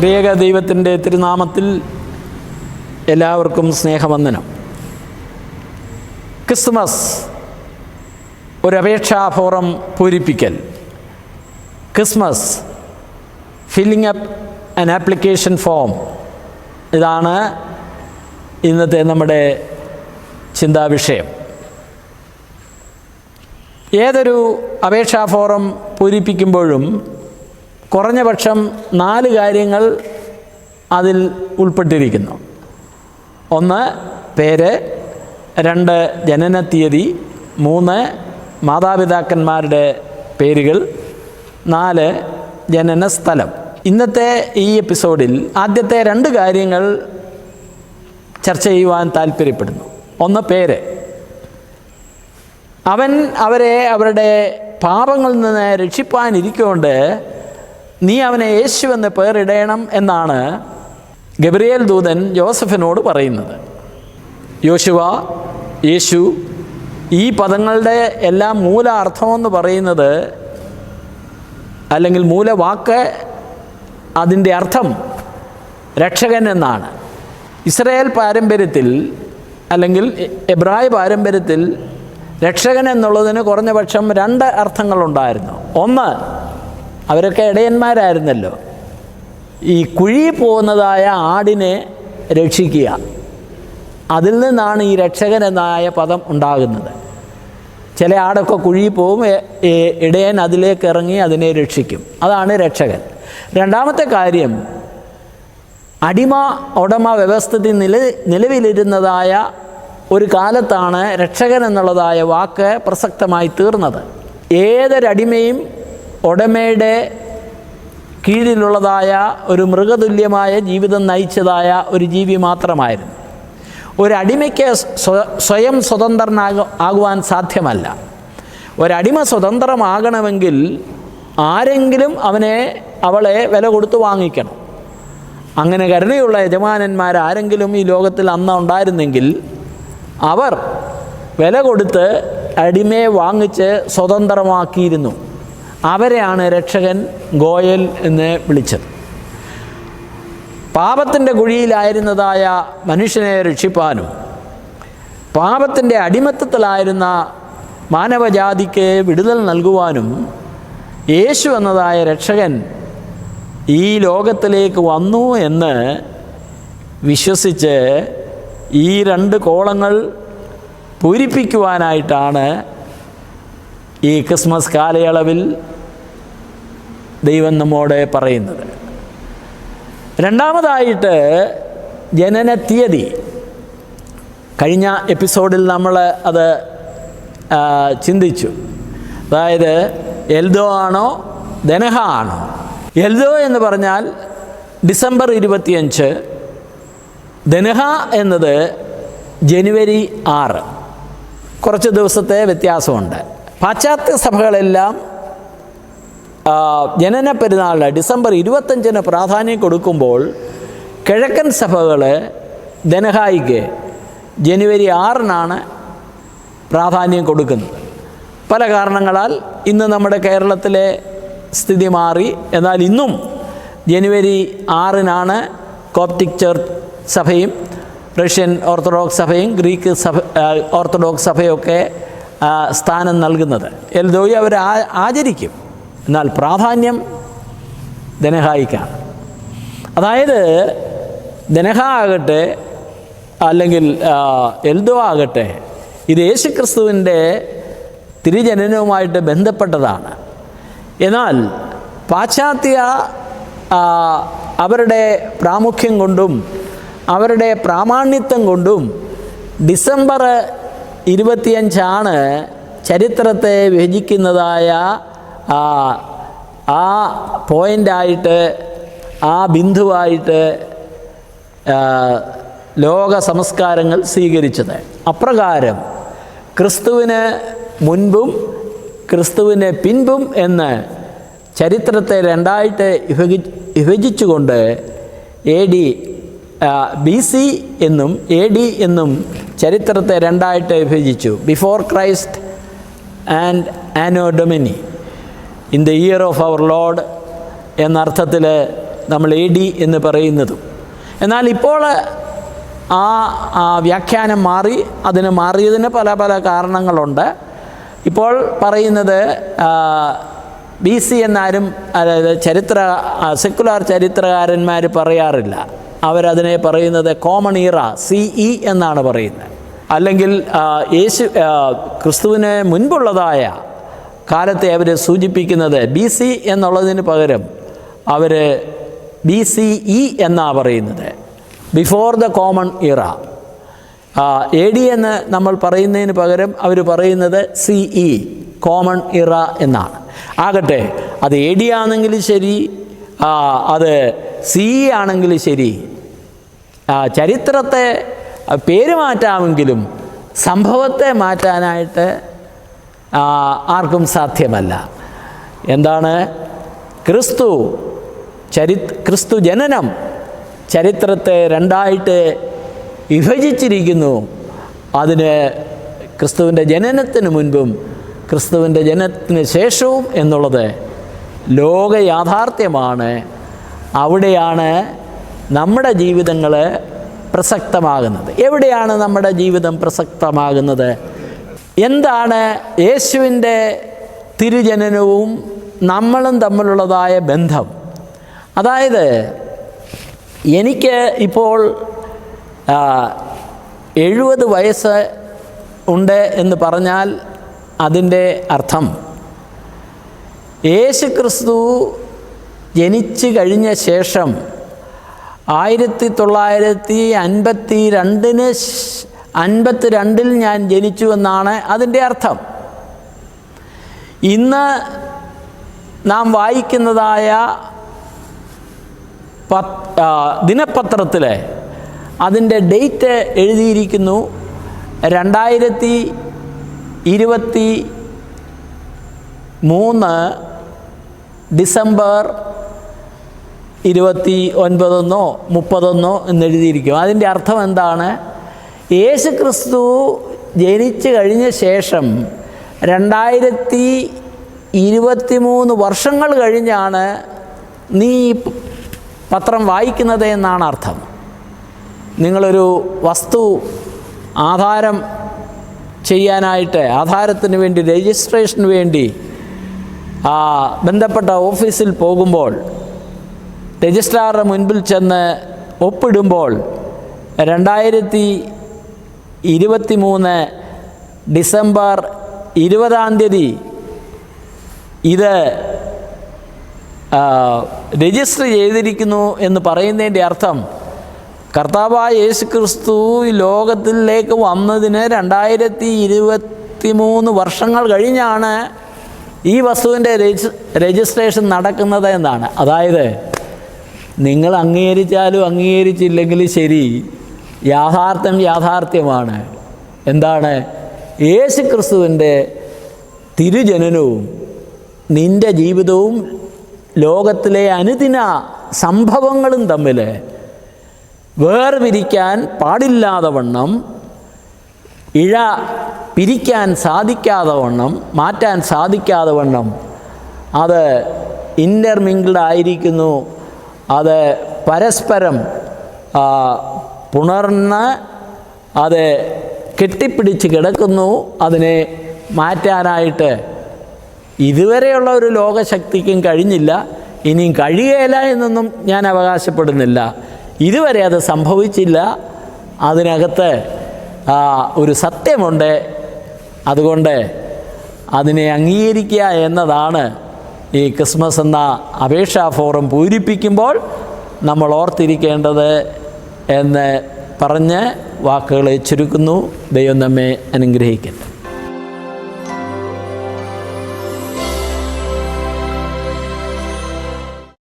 ത്രിയേക ദൈവത്തിന്റെ തിരുനാമത്തിൽ എല്ലാവർക്കും സ്നേഹവന്ദനം. ക്രിസ്മസ് ഒരു അപേക്ഷാ form പൂരിപ്പിക്കൽ. Christmas filling up an application form. ഇതാണ് ഇന്നത്തെ നമ്മുടെ ചിന്താവിഷയം. ഏതൊരു അപേക്ഷാ ഫോറം പൂരിപ്പിക്കുമ്പോഴും കുറഞ്ഞ പക്ഷം നാല് കാര്യങ്ങൾ അതിൽ ഉൾപ്പെട്ടിരിക്കുന്നു. ഒന്ന് പേര്. രണ്ട് ജനന തീയതി. മൂന്ന് മാതാപിതാക്കന്മാരുടെ പേരുകൾ. നാല് ജനന സ്ഥലം. ഇന്നത്തെ ഈ എപ്പിസോഡിൽ ആദ്യത്തെ രണ്ട് കാര്യങ്ങൾ ചർച്ച ചെയ്യുവാൻ താല്പര്യപ്പെടുന്നു. ഒന്ന് പേര്. അവൻ അവരെ അവരുടെ പാപങ്ങളിൽ നിന്ന് രക്ഷിപ്പാനിരിക്കൊണ്ട് നീ അവനെ യേശു എന്ന് പേരിടേണം എന്നാണ് ഗബ്രിയേൽ ദൂതൻ ജോസഫിനോട് പറയുന്നത്. യോശുവ യേശു ഈ പദങ്ങളുടെ എല്ലാം മൂല അർത്ഥമെന്ന് പറയുന്നത് അല്ലെങ്കിൽ മൂലവാക്ക് അതിന്റെ അർത്ഥം രക്ഷകൻ എന്നാണ്. ഇസ്രയേൽ പാരമ്പര്യത്തിൽ അല്ലെങ്കിൽ എബ്രായ പാരമ്പര്യത്തിൽ രക്ഷകൻ എന്നുള്ളതിന് കുറഞ്ഞപക്ഷം രണ്ട് അർത്ഥങ്ങളുണ്ടായിരുന്നു. ഒന്ന് അവരൊക്കെ ഇടയന്മാരായിരുന്നല്ലോ. ഈ കുഴി പോകുന്നതായ ആടിനെ രക്ഷിക്കുക. അതിൽ നിന്നാണ് ഈ രക്ഷകൻ എന്നായ പദം ഉണ്ടാകുന്നത്. ചില ആടൊക്കെ കുഴി പോവും ഇടയൻ അതിലേക്ക് ഇറങ്ങി അതിനെ രക്ഷിക്കും. അതാണ് രക്ഷകൻ. രണ്ടാമത്തെ കാര്യം അടിമ ഉടമ വ്യവസ്ഥിതി നില നിലവിലിരുന്നതായ ഒരു കാലത്താണ് രക്ഷകൻ എന്നുള്ളതായ വാക്ക് പ്രസക്തമായി തീർന്നത്. ഏതൊരടിമയും ഉടമയുടെ കീഴിലുള്ളതായ ഒരു മൃഗതുല്യമായ ജീവിതം നയിച്ചതായ ഒരു ജീവി മാത്രമായിരുന്നു. ഒരടിമയ്ക്ക് സ്വയം സ്വതന്ത്രനാക ആകുവാൻ സാധ്യമല്ല. ഒരടിമ സ്വതന്ത്രമാകണമെങ്കിൽ ആരെങ്കിലും അവനെ അവളെ വില കൊടുത്ത് വാങ്ങിക്കണം. അങ്ങനെ കരുണയുള്ള യജമാനന്മാർ ആരെങ്കിലും ഈ ലോകത്തിൽ അന്ന് ഉണ്ടായിരുന്നെങ്കിൽ അവർ വില കൊടുത്ത് അടിമയെ വാങ്ങിച്ച് സ്വതന്ത്രമാക്കിയിരുന്നു. അവരെയാണ് രക്ഷകൻ ഗോയൽ എന്ന് വിളിച്ചത്. പാപത്തിന്റെ കുഴിയിലായിരുന്നതായ മനുഷ്യനെ രക്ഷിപ്പാനും പാപത്തിന്റെ അടിമത്തത്തിലായിരുന്ന മാനവജാതിക്ക് വിടുതൽ നൽകുവാനും യേശു എന്നതായ രക്ഷകൻ ഈ ലോകത്തിലേക്ക് വന്നു എന്ന് വിശ്വസിച്ച് ഈ രണ്ട് കോളങ്ങൾ പൂരിപ്പിക്കുവാനായിട്ടാണ് ഈ ക്രിസ്മസ് കാലയളവിൽ ദൈവം നമ്മോട് പറയുന്നത്. രണ്ടാമതായിട്ട് ജനന തീയതി. കഴിഞ്ഞ എപ്പിസോഡിൽ നമ്മൾ അത് ചിന്തിച്ചു. അതായത് എൽദോ ആണോ ദനഹ ആണോ? എൽദോ എന്ന് പറഞ്ഞാൽ ഡിസംബർ ഇരുപത്തിയഞ്ച് ദനഹ എന്നത് ജനുവരി ആറ്. കുറച്ച് ദിവസത്തെ വ്യത്യാസമുണ്ട്. പാശ്ചാത്യ സഭകളെല്ലാം ജനന പെരുന്നാളിന് ഡിസംബർ ഇരുപത്തഞ്ചിന് പ്രാധാന്യം കൊടുക്കുമ്പോൾ കിഴക്കൻ സഭകൾ ധനഹായിക്ക് ജനുവരി ആറിനാണ് പ്രാധാന്യം കൊടുക്കുന്നത്. പല കാരണങ്ങളാൽ ഇന്ന് നമ്മുടെ കേരളത്തിലെ സ്ഥിതി മാറി. എന്നാൽ ഇന്നും ജനുവരി ആറിനാണ് കോപ്റ്റിക് ചർച്ച് സഭയും റഷ്യൻ ഓർത്തഡോക്സ് സഭയും ഗ്രീക്ക് സഭ ഓർത്തഡോക്സ് സഭയൊക്കെ സ്ഥാനം നൽകുന്നത്. എൽദോയി അവർ ആചരിക്കും. എന്നാൽ പ്രാധാന്യം ധനഹായിക്കാണ്. അതായത് ധനഹ ആകട്ടെ അല്ലെങ്കിൽ എൽദോ ആകട്ടെ ഇത് യേശുക്രിസ്തുവിന്റെ തിരുജനനവുമായിട്ട് ബന്ധപ്പെട്ടതാണ്. എന്നാൽ പാശ്ചാത്യ അവരുടെ പ്രാമുഖ്യം കൊണ്ടും അവരുടെ പ്രാമാണ്യത്വം കൊണ്ടും ഡിസംബർ ഇരുപത്തിയഞ്ചാണ് ചരിത്രത്തെ വിഭജിക്കുന്നതായ ആ, പോയിന്റായിട്ട് ആ ബിന്ദുവായിട്ട് ലോക സംസ്കാരങ്ങൾ സ്വീകരിച്ചത്. അപ്രകാരം ക്രിസ്തുവിന് മുൻപും ക്രിസ്തുവിന് പിൻപും എന്ന് ചരിത്രത്തെ രണ്ടായിട്ട് വിഭജി വിഭജിച്ചുകൊണ്ട് എ ഡി ബി സി എന്നും എ ഡി എന്നും ചരിത്രത്തെ രണ്ടായിട്ട് വിഭജിച്ചു. Before Christ and Anno Domini in the year of our Lord എന്നർത്ഥത്തിൽ നമ്മൾ എ ഡി എന്ന് പറയുന്നതും. എന്നാൽ ഇപ്പോൾ ആ വ്യാഖ്യാനം മാറി അതിന് മാറിയതിന് പല പല കാരണങ്ങളുണ്ട്. ഇപ്പോൾ പറയുന്നത് ബി സി എന്നാരും അതായത് ചരിത്ര സെക്കുലാർ ചരിത്രകാരന്മാർ പറയാറില്ല. അവരതിനെ പറയുന്നത് കോമൺ ഇറ സി ഇ എന്നാണ് പറയുന്നത്. അല്ലെങ്കിൽ യേശു ക്രിസ്തുവിന് മുൻപുള്ളതായ കാലത്തെ അവർ സൂചിപ്പിക്കുന്നത് ബി സി എന്നുള്ളതിന് പകരം അവർ ബി സി ഇ എന്നാണ് പറയുന്നത്. Before the common era A D എന്ന് നമ്മൾ പറയുന്നതിന് പകരം അവർ പറയുന്നത് സി ഇ കോമൺ ഇറ എന്നാണ്. ആകട്ടെ അത് എ ഡി ആണെങ്കിലും ശരി അത് സി ഇ ആണെങ്കിലും ശരി ചരിത്രത്തെ പേര് മാറ്റാമെങ്കിലും സംഭവത്തെ മാറ്റാനായിട്ട് ആർക്കും സാധ്യമല്ല. എന്താണ്? ക്രിസ്തു ചരി ക്രിസ്തു ജനനം ചരിത്രത്തെ രണ്ടായിട്ട് വിഭജിച്ചിരിക്കുന്നു. അതിന് ക്രിസ്തുവിന്റെ ജനനത്തിന് മുൻപും ക്രിസ്തുവിന്റെ ജനനത്തിന് ശേഷവും എന്നുള്ളത് ലോക യാഥാർത്ഥ്യമാണ് അവിടെയാണ് നമ്മുടെ ജീവിതങ്ങൾ പ്രസക്തമാകുന്നത്. എവിടെയാണ് നമ്മുടെ ജീവിതം പ്രസക്തമാകുന്നത്? എന്താണ് യേശുവിന്റെ തിരുജനനവും നമ്മളും തമ്മിലുള്ളതായ ബന്ധം? അതായത് എനിക്ക് ഇപ്പോൾ എഴുപത് വയസ്സ് ഉണ്ട് എന്ന് പറഞ്ഞാൽ അതിന്റെ അർത്ഥം. യേശു ക്രിസ്തു ജനിച്ചു കഴിഞ്ഞ ശേഷം ആയിരത്തി തൊള്ളായിരത്തി അൻപത്തി രണ്ടിന് അൻപത്തി രണ്ടിൽ ഞാൻ ജനിച്ചു എന്നാണ് അതിന്റെ അർത്ഥം. ഇന്ന് നാം വായിക്കുന്നതായ പത് ദിനപത്രത്തിൽ അതിന്റെ ഡേറ്റ് എഴുതിയിരിക്കുന്നു. രണ്ടായിരത്തി ഇരുപത്തി മൂന്ന് ഡിസംബർ ഇരുപത്തി ഒൻപതെന്നോ മുപ്പതെന്നോ എന്നെഴുതിയിരിക്കും. അതിന്റെ അർത്ഥം എന്താണ്? യേശു ക്രിസ്തു ജനിച്ചു കഴിഞ്ഞ ശേഷം രണ്ടായിരത്തി ഇരുപത്തി മൂന്ന് വർഷങ്ങൾ കഴിഞ്ഞാണ് നീ പത്രം വായിക്കുന്നത് എന്നാണ് അർത്ഥം. നിങ്ങളൊരു വസ്തു ആധാരം ചെയ്യാനായിട്ട് ആധാരത്തിന് വേണ്ടി രജിസ്ട്രേഷന് വേണ്ടി ബന്ധപ്പെട്ട ഓഫീസിൽ പോകുമ്പോൾ രജിസ്ട്രാറുടെ മുൻപിൽ ചെന്ന് ഒപ്പിടുമ്പോൾ രണ്ടായിരത്തി ഇരുപത്തി മൂന്ന് ഡിസംബർ ഇരുപതാം തീയതി ഇത് രജിസ്റ്റർ ചെയ്തിരിക്കുന്നു എന്ന് പറയുന്നതിന്റെ അർത്ഥം കർത്താവായ യേശു ക്രിസ്തു ലോകത്തിലേക്ക് വന്നതിന് രണ്ടായിരത്തി ഇരുപത്തി മൂന്ന് വർഷങ്ങൾ കഴിഞ്ഞാണ് ഈ വസ്തുവിന്റെ രജി രജിസ്ട്രേഷൻ നടക്കുന്നത് എന്നാണ്. അതായത് നിങ്ങൾ അംഗീകരിച്ചാലും അംഗീകരിച്ചില്ലെങ്കിലും ശരി. യാഥാർത്ഥ്യം യാഥാർത്ഥ്യമാണ്. എന്താണ്? യേശു ക്രിസ്തുവിന്റെ തിരുജനനവും നിന്റെ ജീവിതവും ലോകത്തിലെ അനുദിന സംഭവങ്ങളും തമ്മിൽ വേർപിരിക്കാൻ പാടില്ലാതെ വണ്ണം ഇഴ പിരിക്കാൻ സാധിക്കാതെ വണ്ണം മാറ്റാൻ സാധിക്കാതെ വണ്ണം അത് ഇന്റർമിങ്കിൾഡ് ആയിരിക്കുന്നു. അത് പരസ്പരം പുണർന്ന് അത് കെട്ടിപ്പിടിച്ച് കിടക്കുന്നു. അതിനെ മാറ്റാനായിട്ട് ഇതുവരെയുള്ള ഒരു ലോകശക്തിക്കും കഴിഞ്ഞില്ല. ഇനിയും കഴിയുകയില്ല എന്നൊന്നും ഞാൻ അവകാശപ്പെടുന്നില്ല. ഇതുവരെ അത് സംഭവിച്ചില്ല. അതിനകത്ത് ഒരു സത്യമുണ്ട്. അതുകൊണ്ട് അതിനെ അംഗീകരിക്കുക എന്നതാണ് ഈ ക്രിസ്മസ് എന്ന അപേക്ഷാ ഫോറം പൂരിപ്പിക്കുമ്പോൾ നമ്മൾ ഓർത്തിരിക്കേണ്ടത് എന്ന് പറഞ്ഞ് വാക്കുകളെ ചുരുക്കുന്നു. ദൈവം നമ്മെ അനുഗ്രഹിക്കട്ടെ.